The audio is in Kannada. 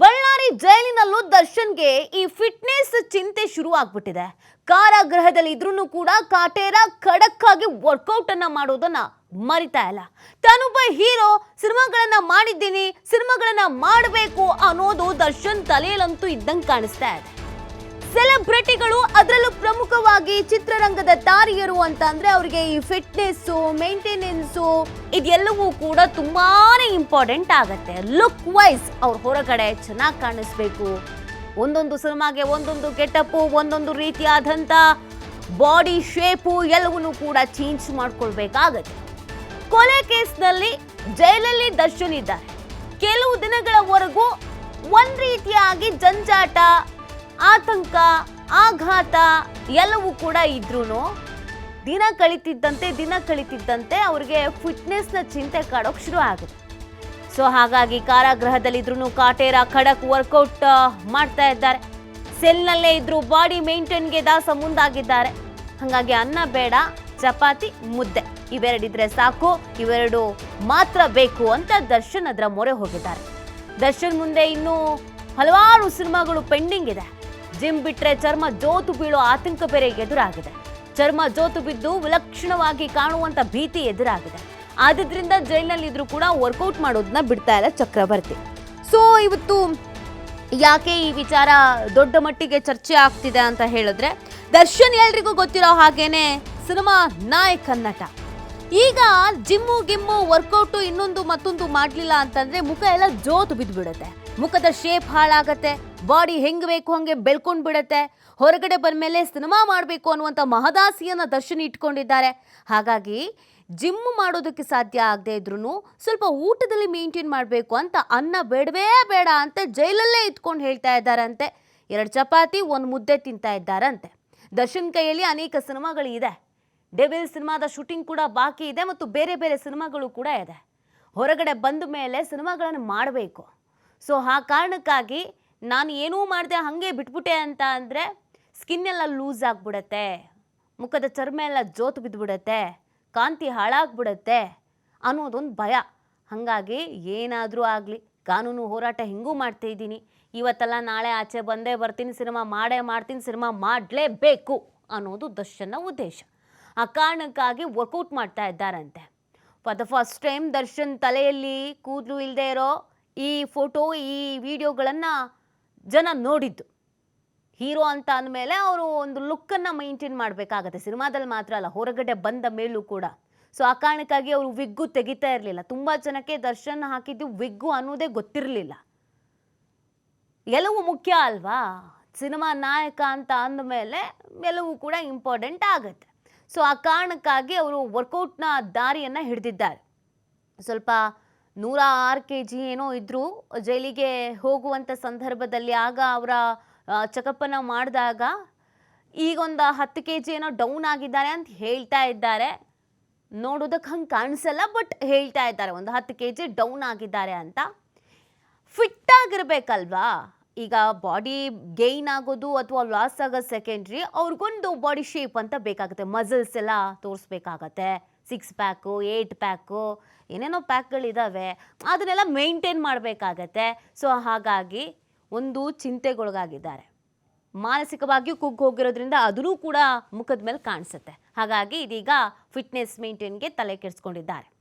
ಬಳ್ಳಾರಿ ಜೈಲಿನಲ್ಲೂ ದರ್ಶನ್ಗೆ ಈ ಫಿಟ್ನೆಸ್ ಚಿಂತೆ ಶುರು ಆಗ್ಬಿಟ್ಟಿದೆ ಕಾರಾಗೃಹದಲ್ಲಿ ಇದ್ರೂ ಕೂಡ ಕಾಟೇರ ಖಡಕ್ ಆಗಿ ವರ್ಕೌಟ್ ಅನ್ನ ಮಾಡೋದನ್ನ ಮರಿತಾ ಇಲ್ಲ. ತಾನೊಬ್ಬ ಹೀರೋ ಸಿನಿಮಾಗಳನ್ನ ಮಾಡಿದ್ದೀನಿ, ಸಿನಿಮಾಗಳನ್ನ ಮಾಡಬೇಕು ಅನ್ನೋದು ದರ್ಶನ್ ತಲೆಯಲ್ಲಂತೂ ಇದ್ದಂಗೆ ಕಾಣಿಸ್ತಾ ಇದೆ. ಸೆಲೆಬ್ರಿಟಿಗಳು ಅದರಲ್ಲೂ ಪ್ರಮುಖವಾಗಿ ಚಿತ್ರರಂಗದ ತಾರಿಯರು ಅಂತ ಅಂದ್ರೆ ಅವರಿಗೆ ಈ ಫಿಟ್ನೆಸ್ಸು, ಮೇಂಟೆನೆನ್ಸು ಇದೆಲ್ಲವೂ ಕೂಡ ತುಂಬಾನೇ ಇಂಪಾರ್ಟೆಂಟ್ ಆಗತ್ತೆ. ಲುಕ್ ವೈಸ್ ಅವ್ರ ಹೊರಗಡೆ ಚೆನ್ನಾಗಿ ಕಾಣಿಸ್ಬೇಕು. ಒಂದೊಂದು ಸಿನಿಮಾಗೆ ಒಂದೊಂದು ಗೆಟಪ್ ಒಂದೊಂದು ರೀತಿಯಾದಂಥ ಬಾಡಿ ಶೇಪು ಎಲ್ಲವನ್ನೂ ಕೂಡ ಚೇಂಜ್ ಮಾಡ್ಕೊಳ್ಬೇಕಾಗತ್ತೆ. ಕೊಲೆ ಕೇಸ್ನಲ್ಲಿ ಜೈಲಲ್ಲಿ ದರ್ಶನ್ ಇದ್ದಾರೆ. ಕೆಲವು ದಿನಗಳವರೆಗೂ ಒಂದ್ ರೀತಿಯಾಗಿ ಜಂಜಾಟ ಆತಂಕ, ಆಘಾತ ಎಲ್ಲವೂ ಕೂಡ ಇದ್ರೂ ದಿನ ಕಳೀತಿದ್ದಂತೆ ದಿನ ಕಳೀತಿದ್ದಂತೆ ಅವ್ರಿಗೆ ಫಿಟ್ನೆಸ್ನ ಚಿಂತೆ ಕಾಡೋಕೆ ಶುರು ಆಗುತ್ತೆ. ಸೊ ಹಾಗಾಗಿ ಕಾರಾಗೃಹದಲ್ಲಿದ್ರು ಕಾಟೇರ ಖಡಕ್ ವರ್ಕೌಟ್ ಮಾಡ್ತಾ ಇದ್ದಾರೆ. ಸೆಲ್ನಲ್ಲೇ ಇದ್ರು ಬಾಡಿ ಮೇಂಟೈನ್ಗೆ ದಾಸ ಮುಂದಾಗಿದ್ದಾರೆ. ಹಾಗಾಗಿ ಅನ್ನ ಬೇಡ, ಚಪಾತಿ ಮುದ್ದೆ. ಇವೆರಡಿದ್ರೆ ಸಾಕು, ಇವೆರಡು ಮಾತ್ರ ಬೇಕು ಅಂತ ದರ್ಶನ್ ಅದರ ಮೊರೆ ಹೋಗಿದ್ದಾರೆ. ದರ್ಶನ್ ಮುಂದೆ ಇನ್ನೂ ಹಲವಾರು ಸಿನಿಮಾಗಳು ಪೆಂಡಿಂಗ್ ಇದೆ. ಜಿಮ್ ಬಿಟ್ರೆ ಚರ್ಮ ಜೋತು ಬೀಳೋ ಆತಂಕ ಬೇರೆ ಎದುರಾಗಿದೆ. ಚರ್ಮ ಜೋತು ಬಿದ್ದು ವಿಲಕ್ಷಣವಾಗಿ ಕಾಣುವಂತ ಭೀತಿ ಎದುರಾಗಿದೆ. ಆದ್ರಿಂದ ಜೈಲಿನಲ್ಲಿದ್ರು ಕೂಡ ವರ್ಕೌಟ್ ಮಾಡೋದನ್ನ ಬಿಡ್ತಾ ಇಲ್ಲ ಚಕ್ರವರ್ತಿ. ಸೊ ಇವತ್ತು ಯಾಕೆ ಈ ವಿಚಾರ ದೊಡ್ಡ ಮಟ್ಟಿಗೆ ಚರ್ಚೆ ಆಗ್ತಿದೆ ಅಂತ ಹೇಳಿದ್ರೆ, ದರ್ಶನ್ ಎಲ್ರಿಗೂ ಗೊತ್ತಿರೋ ಹಾಗೇನೆ ಸಿನಿಮಾ ನಾಯಕ ನಟ. ಈಗ ಜಿಮ್ಮು ಗಿಮ್ಮು ವರ್ಕೌಟು ಇನ್ನೊಂದು ಮತ್ತೊಂದು ಮಾಡಲಿಲ್ಲ ಅಂತಂದ್ರೆ ಮುಖ ಎಲ್ಲ ಜೋತು ಬಿದ್ದ್ಬಿಡುತ್ತೆ. ಮುಖದ ಶೇಪ್ ಹಾಳಾಗತ್ತೆ ಬಾಡಿ ಹೆಂಗ್ ಬೇಕು ಹಂಗೆ ಬೆಳ್ಕೊಂಡ್ ಬಿಡತ್ತೆ. ಹೊರಗಡೆ ಬಂದ್ಮೇಲೆ ಸಿನಿಮಾ ಮಾಡಬೇಕು ಅನ್ನುವಂಥ ಮಹದಾಸಿಯನ್ನ ದರ್ಶನ ಇಟ್ಕೊಂಡಿದ್ದಾರೆ. ಹಾಗಾಗಿ ಜಿಮ್ ಮಾಡೋದಕ್ಕೆ ಸಾಧ್ಯ ಆಗದೆ ಇದ್ರೂ ಸ್ವಲ್ಪ ಊಟದಲ್ಲಿ ಮೇಂಟೈನ್ ಮಾಡಬೇಕು ಅಂತ ಅನ್ನ ಬೇಡವೇ ಬೇಡ ಅಂತ ಜೈಲಲ್ಲೇ ಇಟ್ಕೊಂಡು ಹೇಳ್ತಾ ಇದ್ದಾರಂತೆ. ಎರಡು ಚಪಾತಿ, ಒಂದು ಮುದ್ದೆ ತಿಂತಾ ಇದ್ದಾರಂತೆ. ದರ್ಶನ್ ಕೈಯಲ್ಲಿ ಅನೇಕ ಸಿನಿಮಾಗಳು ಇದೆ. ಡೆವಿಲ್ ಸಿನಿಮಾದ ಶೂಟಿಂಗ್ ಕೂಡ ಬಾಕಿ ಇದೆ ಮತ್ತು ಬೇರೆ ಬೇರೆ ಸಿನಿಮಾಗಳು ಕೂಡ ಇದೆ. ಹೊರಗಡೆ ಬಂದ ಮೇಲೆ ಸಿನಿಮಾಗಳನ್ನು ಮಾಡಬೇಕು. ಸೊ ಆ ಕಾರಣಕ್ಕಾಗಿ ನಾನು ಏನೂ ಮಾಡಿದೆ, ಹಾಗೆ ಬಿಟ್ಬಿಟ್ಟೆ ಅಂತ ಅಂದರೆ ಸ್ಕಿನ್ ಎಲ್ಲ ಲೂಸ್ ಆಗಿಬಿಡತ್ತೆ, ಮುಖದ ಚರ್ಮ ಎಲ್ಲ ಜೋತು ಬಿದ್ದುಬಿಡತ್ತೆ ಕಾಂತಿ ಹಾಳಾಗ್ಬಿಡತ್ತೆ ಅನ್ನೋದೊಂದು ಭಯ. ಹಾಗಾಗಿ ಏನಾದರೂ ಆಗಲಿ, ಕಾನೂನು ಹೋರಾಟ ಹಿಂಗೂ ಮಾಡ್ತಾ ಇದ್ದೀನಿ. ಇವತ್ತೆಲ್ಲ ನಾಳೆ ಆಚೆ ಬಂದೇ ಬರ್ತೀನಿ, ಸಿನಿಮಾ ಮಾಡೇ ಮಾಡ್ತೀನಿ, ಸಿನಿಮಾ ಮಾಡಲೇಬೇಕು ಅನ್ನೋದು ದರ್ಶನ್ನ ಉದ್ದೇಶ. ಆ ಕಾರಣಕ್ಕಾಗಿ ವರ್ಕೌಟ್ ಮಾಡ್ತಾ ಇದ್ದಾರಂತೆ. For the first time Darshan ತಲೆಯಲ್ಲಿ ಕೂದಲು ಇಲ್ಲದೆ ಇರೋ ಈ ಫೋಟೋ, ಈ ವಿಡಿಯೋಗಳನ್ನು ಜನ ನೋಡಿದ್ದು. ಹೀರೋ ಅಂತ ಅಂದಮೇಲೆ ಅವರು ಒಂದು ಲುಕ್ಕನ್ನು ಮೈಂಟೈನ್ ಮಾಡಬೇಕಾಗತ್ತೆ. ಸಿನಿಮಾದಲ್ಲಿ ಮಾತ್ರ ಅಲ್ಲ, ಹೊರಗಡೆ ಬಂದ ಮೇಲೂ ಕೂಡ. ಸೊ ಆ ಕಾರಣಕ್ಕಾಗಿ ಅವರು ವಿಗ್ಗು ತೆಗಿತಾ ಇರಲಿಲ್ಲ. ತುಂಬ ಜನಕ್ಕೆ ದರ್ಶನ್ ಹಾಕಿದ್ದು ವಿಗ್ಗು ಅನ್ನೋದೇ ಗೊತ್ತಿರಲಿಲ್ಲ. ಎಲ್ಲವೂ ಮುಖ್ಯ ಅಲ್ವಾ? ಸಿನಿಮಾ ನಾಯಕ ಅಂತ ಅಂದಮೇಲೆ ಎಲ್ಲವೂ ಕೂಡ ಇಂಪಾರ್ಟೆಂಟ್ ಆಗುತ್ತೆ. ಸೊ ಆ ಕಾರಣಕ್ಕಾಗಿ ಅವರು ವರ್ಕೌಟ್ನ ದಾರಿಯನ್ನು ಹಿಡಿದಿದ್ದಾರೆ. ಸ್ವಲ್ಪ ನೂರ ಆರು ಕೆ ಜಿ ಏನೋ ಇದ್ದರೂ ಜೈಲಿಗೆ ಹೋಗುವಂಥ ಸಂದರ್ಭದಲ್ಲಿ ಆಗ ಅವರ ಚೆಕಪ್ಪನ್ನು ಮಾಡಿದಾಗ ಈಗೊಂದು ಹತ್ತು ಕೆ ಜಿ ಏನೋ ಡೌನ್ ಆಗಿದ್ದಾರೆ ಅಂತ ಹೇಳ್ತಾ ಇದ್ದಾರೆ. ನೋಡೋದಕ್ಕೆ ಹಂಗೆ ಕಾಣಿಸಲ್ಲ ಬಟ್ ಹೇಳ್ತಾ ಇದ್ದಾರೆ. ಒಂದು ಹತ್ತು ಕೆ ಜಿ ಡೌನ್ ಆಗಿದ್ದಾರೆ ಅಂತ. ಫಿಟ್ ಆಗಿರ್ಬೇಕಲ್ವಾ? ಈಗ ಬಾಡಿ ಗೈನ್ ಆಗೋದು ಅಥವಾ ಲಾಸ್ ಆಗೋದು ಸೆಕೆಂಡ್ರಿ ಅವ್ರಿಗೊಂದು ಬಾಡಿ ಶೇಪ್ ಅಂತ ಬೇಕಾಗುತ್ತೆ. ಮಸಲ್ಸ್ ಎಲ್ಲ ತೋರಿಸ್ಬೇಕಾಗತ್ತೆ. ಸಿಕ್ಸ್ ಪ್ಯಾಕು ಏಯ್ಟ್ ಪ್ಯಾಕು ಏನೇನೋ ಪ್ಯಾಕ್ಗಳಿದ್ದಾವೆ ಅದನ್ನೆಲ್ಲ ಮೇಂಟೈನ್ ಮಾಡಬೇಕಾಗತ್ತೆ. ಸೊ ಹಾಗಾಗಿ ಒಂದು ಚಿಂತೆಗೊಳಗಾಗಿದ್ದಾರೆ. ಮಾನಸಿಕವಾಗಿಯೂ ಕುಗ್ಗಿ ಹೋಗಿರೋದ್ರಿಂದ ಅದೂ ಕೂಡ ಮುಖದ ಮೇಲೆ ಕಾಣಿಸುತ್ತೆ. ಹಾಗಾಗಿ ಇದೀಗ ಫಿಟ್ನೆಸ್ ಮೇಂಟೈನ್ಗೆ ತಲೆ ಕೆಡಿಸ್ಕೊಂಡಿದ್ದಾರೆ.